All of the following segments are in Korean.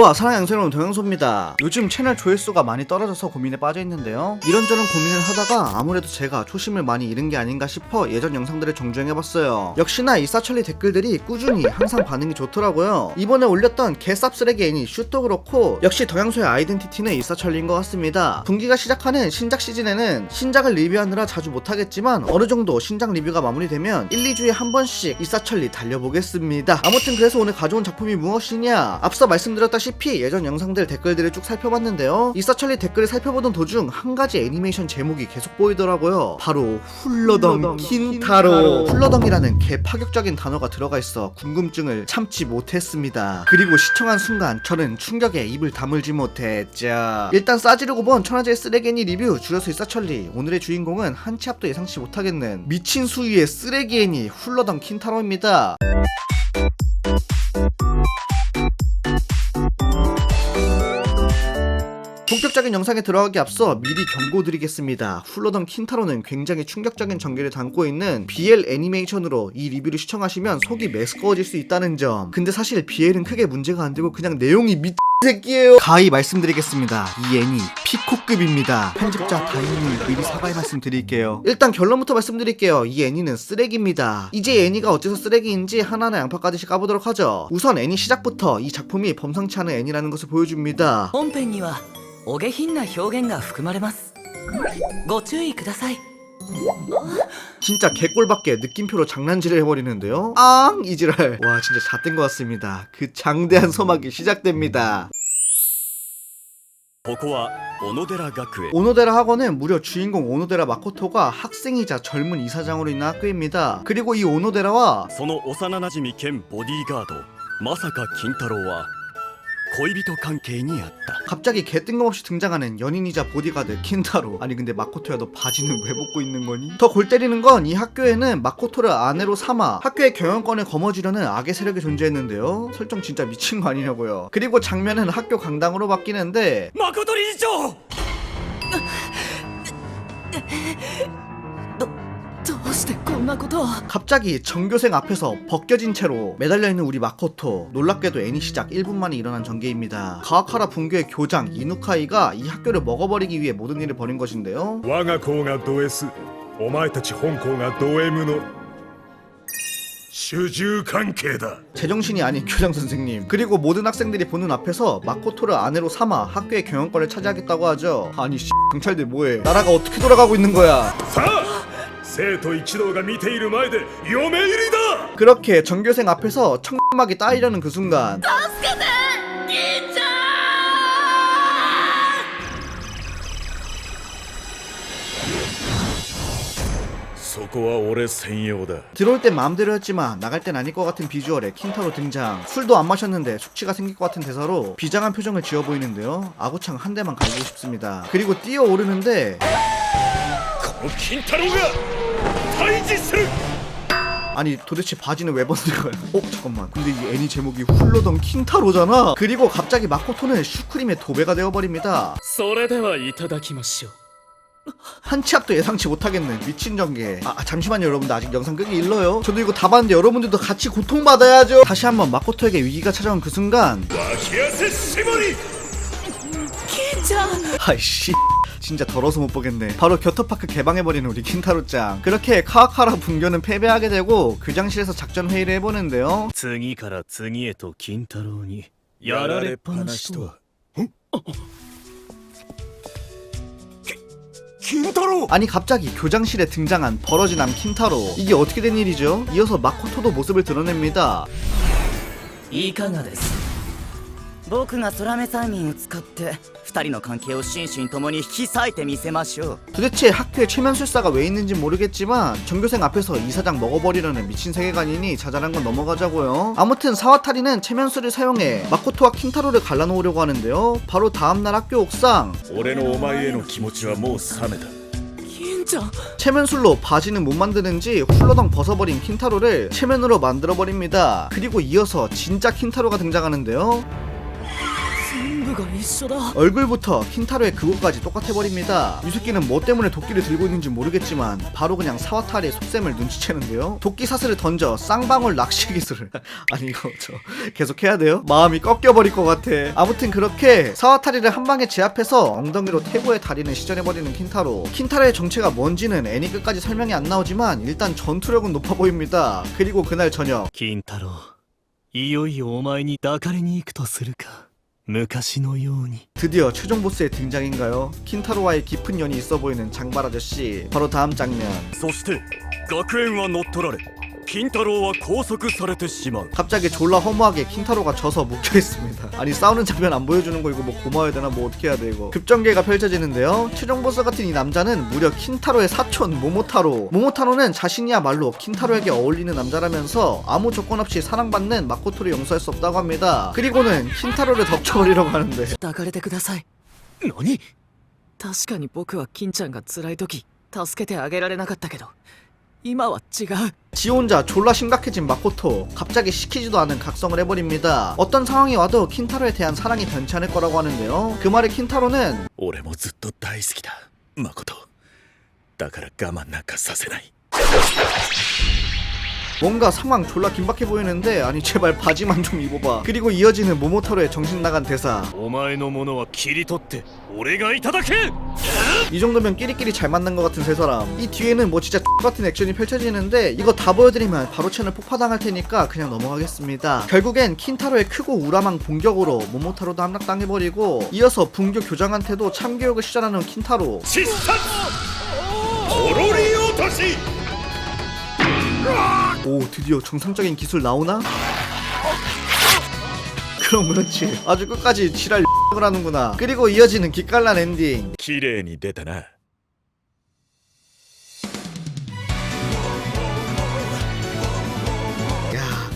사랑하는 양성 여러분 동영소입니다. 요즘 채널 조회수가 많이 떨어져서 고민에 빠져있는데요. 이런저런 고민을 하다가 아무래도 제가 초심을 많이 잃은 게 아닌가 싶어 예전 영상들을 정주행해봤어요. 역시나 이 사철리 댓글들이 꾸준히 항상 반응이 좋더라고요. 이번에 올렸던 개쌉쓰레기 애니 슛도 그렇고 역시 동양소의 아이덴티티는 이 사철리인 것 같습니다. 분기가 시작하는 신작 시즌에는 신작을 리뷰하느라 자주 못하겠지만 어느 정도 신작 리뷰가 마무리되면 1, 2주에 한 번씩 이 사철리 달려보겠습니다. 아무튼 그래서 오늘 가져온 작품이 무엇이냐? 앞서 말씀드렸다시피 예전 영상들 댓글들을 쭉 살펴봤는데요. 이사철리 댓글을 살펴보던 도중 한 가지 애니메이션 제목이 계속 보이더라고요. 바로 훌러덩 킨타로. 킨타로. 훌러덩이라는 개 파격적인 단어가 들어가 있어 궁금증을 참지 못했습니다. 그리고 시청한 순간 저는 충격에 입을 다물지 못했죠. 일단 싸지르고 본 천하제의 쓰레기니 리뷰 줄여서 이사철리. 오늘의 주인공은 한 치 앞도 예상치 못하겠는 미친 수위의 쓰레기 애니 훌러덩 킨타로입니다 본격적인 영상에 들어가기 앞서 미리 경고드리겠습니다. 훌러덩 킨타로는 굉장히 충격적인 전개를 담고 있는 BL 애니메이션으로 이 리뷰를 시청하시면 속이 메스꺼워질 수 있다는 점. 근데 사실 BL은 크게 문제가 안 되고 그냥 내용이 미 새끼예요. 가히 말씀드리겠습니다. 이 애니 피코급입니다. 편집자 다인님 미리 사과의 말씀드릴게요. 일단 결론부터 말씀드릴게요. 이 애니는 쓰레기입니다. 이제 애니가 어째서 쓰레기인지 하나하나 양파 까듯이 까보도록 하죠. 우선 애니 시작부터 이 작품이 범상치 않은 애니라는 것을 보여줍니다. 本編には お下品な表現が含まれますご注意ください 진짜 개꼴밖에 느낌표로 장난질을 해버리는데요. 앙 이지랄. 와 진짜 잣된 것 같습니다. 그 장대한 소막이 시작됩니다. ここは小野寺学園 오노데라 학원은 무려 주인공 오노데라 마코토가 학생이자 젊은 이사장으로 있는 학교입니다. 그리고 이 오노데라와 その幼なじみ兼ボディーガードまさか金太郎は 恋人関係にあった 갑자기 개 뜬금없이 등장하는 연인이자 보디가드 킨타로 아니 근데 마코토야 너 바지는 왜 벗고 있는 거니? 더 골 때리는 건 이 학교에는 마코토를 아내로 삼아 학교의 경영권을 거머쥐려는 악의 세력이 존재했는데요 설정 진짜 미친 거 아니냐고요 그리고 장면은 학교 강당으로 바뀌는데 誠理事長ど 갑자기 전교생 앞에서 벗겨진 채로 매달려있는 우리 마코토 놀랍게도 애니 시작 1분 만에 일어난 전개입니다 가와카라 분교의 교장 이누카이가 이 학교를 먹어버리기 위해 모든 일을 벌인 것인데요 我が校がド S お前たち本校がド M の主従関係だ 제정신이 아닌 교장 선생님 그리고 모든 학생들이 보는 앞에서 마코토를 아내로 삼아 학교의 경영권을 차지하겠다고 하죠 아니 씨 경찰들 뭐해 나라가 어떻게 돌아가고 있는 거야 さあ 生徒一同が見ている前で嫁入りだ 그렇게 전교생 앞에서 청막이 따이려는 그 순간 そこは俺専用だ 들어올 땐 마음대로였지만 나갈 땐 아닐 것 같은 비주얼에 킨타로 등장 술도 안 마셨는데 숙취가 생길 것 같은 대사로 비장한 표정을 지어 보이는데요 아구창 한 대만 갈고 싶습니다 그리고 뛰어오르는데 この金太郎が 退治する 아니 도대체 바지는 왜 벗는 거야? 어 잠깐만 근데 이 애니 제목이 훌러덩 킨타로잖아 그리고 갑자기 마코토는 슈크림의 도배가 되어버립니다 それではいただきましょう 한치 앞도 예상치 못하겠는 미친 전개 아 아, 잠시만요 여러분들 아직 영상 끄기 일러요 저도 이거 다 봤는데 여러분들도 같이 고통받아야죠 다시 한번 마코토에게 위기가 찾아온 그 순간 脇汗絞り 金ちゃん 아이씨 진짜 더러워서 못 보겠네 바로 겨터파크 개방해버리는 우리 킨타로짱 그렇게 카와카라 분교는 패배하게 되고 교장실에서 작전 회의를 해보는데요 次から次へと金太郎にやられっぱなしとは金太郎 아니 갑자기 교장실에 등장한 버러지남 킨타로 이게 어떻게 된 일이죠? 이어서 마코토도 모습을 드러냅니다 いかがです僕が空目催眠を使って 二人の関係を心身ともに引き裂いてみせましょう 도대체 학교에 최면술사가 왜 있는지 모르겠지만 전교생 앞에서 이사장 먹어버리려는 미친 세계관이니 자잘한 건 넘어가자고요 아무튼 사와타리는 최면술을 사용해 마코토와 킨타로를 갈라놓으려고 하는데요 바로 다음날 학교 옥상 俺のお前への気持ちはもう冷めた金ちゃん 체면술로 바지는 못 만드는지 훌러덩 벗어버린 킨타로를 체면으로 만들어버립니다 그리고 이어서 진짜 킨타로가 등장하는데요 全部が が一緒だ 얼굴부터 킨타로의 그것까지 똑같아버립니다. 이 새끼는 뭐 때문에 도끼를 들고 있는지 모르겠지만 바로 그냥 사와타리의 속셈을 눈치채는데요. 도끼 사슬을 던져 쌍방울 낚시 기술을 아니 이거 저 계속 해야 돼요? 마음이 꺾여버릴 것 같아. 아무튼 그렇게 사와타리를 한 방에 제압해서 엉덩이로 태고의 다리는 시전해버리는 킨타로. 킨타로의 정체가 뭔지는 애니 끝까지 설명이 안 나오지만 일단 전투력은 높아 보입니다. 그리고 그날 저녁 金太郎いよいよお前に抱かれに行くとするか昔のように 드디어 최종 보스의 등장인가요? 킨타로와의 깊은 연이 있어 보이는 장발 아저씨. 바로 다음 장면. そして学園は乗っ取られ 金太郎は拘束されてしまう 갑자기 졸라 허무하게 킨타로가 져서 묶여 있습니다. 아니 싸우는 장면 안 보여주는 거 이거 뭐 고마워야 되나 뭐 어떻게 해야 돼 이거. 급전개가 펼쳐지는데요. 최종 보스 같은 이 남자는 무려 킨타로의 사촌 모모타로. 모모타로는 자신이야말로 킨타로에게 어울리는 남자라면서 아무 조건 없이 사랑받는 마코토를 용서할 수 없다고 합니다. 그리고는 킨타로를 덮쳐버리려고 하는데 抱かれてください何確かに僕は金ちゃんが辛い時助けてあげられなかったけど 今は違う 지 혼자 졸라 심각해진 마코토 갑자기 시키지도 않은 각성을 해버립니다 어떤 상황이 와도 킨타로에 대한 사랑이 변치 않을 거라고 하는데요 그 말에 킨타로는 俺もずっと大好きだ誠だから我慢なんかさせない 뭔가 상황 졸라 긴박해 보이는데 아니 제발 바지만 좀 입어봐 그리고 이어지는 모모타로의 정신 나간 대사 お前のものは切り取って俺がいただけ 이 정도면 끼리끼리 잘 맞는 것 같은 세 사람 이 뒤에는 뭐 진짜 같은 액션이 펼쳐지는데 이거 다 보여드리면 바로 채널 폭파당할 테니까 그냥 넘어가겠습니다 결국엔 킨타로의 크고 우람한 공격으로 모모타로도 함락당해버리고 이어서 분교 교장한테도 참교육을 시전하는 킨타로 失殺ポロリ落とし 오 드디어 정상적인 기술 나오나? 그럼 그렇지 아주 끝까지 지랄 을 하는구나 그리고 이어지는 기깔난 엔딩 綺麗に出たな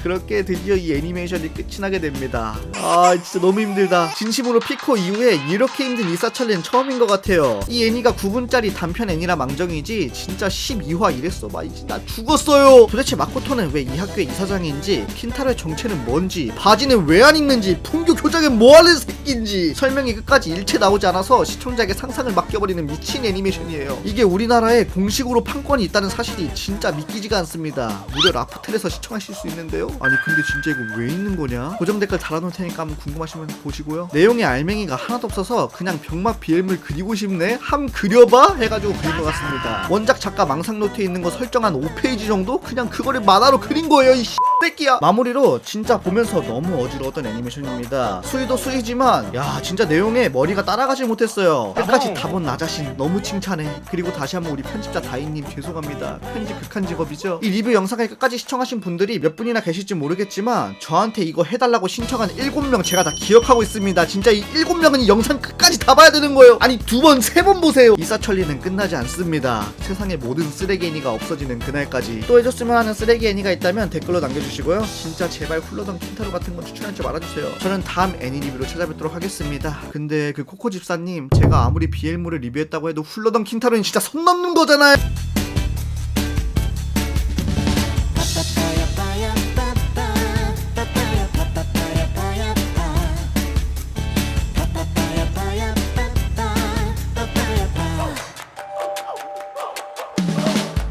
그렇게 드디어 이 애니메이션이 끝이 나게 됩니다. 아 진짜 너무 힘들다. 진심으로 피코 이후에 이렇게 힘든 이사찰리는 처음인 것 같아요. 이 애니가 9분짜리 단편 애니라 망정이지 진짜 12화 이랬어. 막 이제 나 죽었어요. 도대체 마코토는 왜 이 학교의 이사장인지 킨타로의 정체는 뭔지 바지는 왜 안 입는지 풍교 교장은 뭐하는 새끼인지 설명이 끝까지 일체 나오지 않아서 시청자에게 상상을 맡겨버리는 미친 애니메이션이에요. 이게 우리나라에 공식으로 판권이 있다는 사실이 진짜 믿기지가 않습니다. 무려 라프텔에서 시청하실 수 있는데요 아니 근데 진짜 이거 왜 있는 거냐? 고정 댓글 달아놓을 테니까 한번 궁금하시면 보시고요. 내용에 알맹이가 하나도 없어서 그냥 병맛 BM을 그리고 싶네? 함 그려봐? 해가지고 그린 것 같습니다. 원작 작가 망상 노트에 있는 거 설정한 5페이지 정도? 그냥 그거를 만화로 그린 거예요 이 새끼야. 마무리로 진짜 보면서 너무 어지러웠던 애니메이션입니다. 수위도 수위지만 야 진짜 내용에 머리가 따라가지 못했어요. 끝까지 다 본 나 자신. 너무 칭찬해. 그리고 다시 한번 우리 편집자 다인님 죄송합니다. 편집 극한 직업이죠? 이 리뷰 영상을 끝까지 시청하신 분들이 몇 분이나 계실지 모르겠지만 저한테 이거 해달라고 신청한 7명 제가 다 기억하고 있습니다. 진짜 이 7명은 이 영상 끝까지 다 봐야 되는 거예요. 아니 두 번 세 번 보세요. 이사천리는 끝나지 않습니다. 세상의 모든 쓰레기 애니가 없어지는 그날까지. 또 해줬으면 하는 쓰레기 애니가 있다면 댓글로 남겨주 시고요. 진짜 제발 훌러던 킨타로 같은 건 추천하지 말아주세요. 저는 다음 애니 리뷰로 찾아뵙도록 하겠습니다. 근데 그 코코 집사님 제가 아무리 비엘물을 리뷰했다고 해도 훌러던 킨타로는 진짜 선 넘는 거잖아요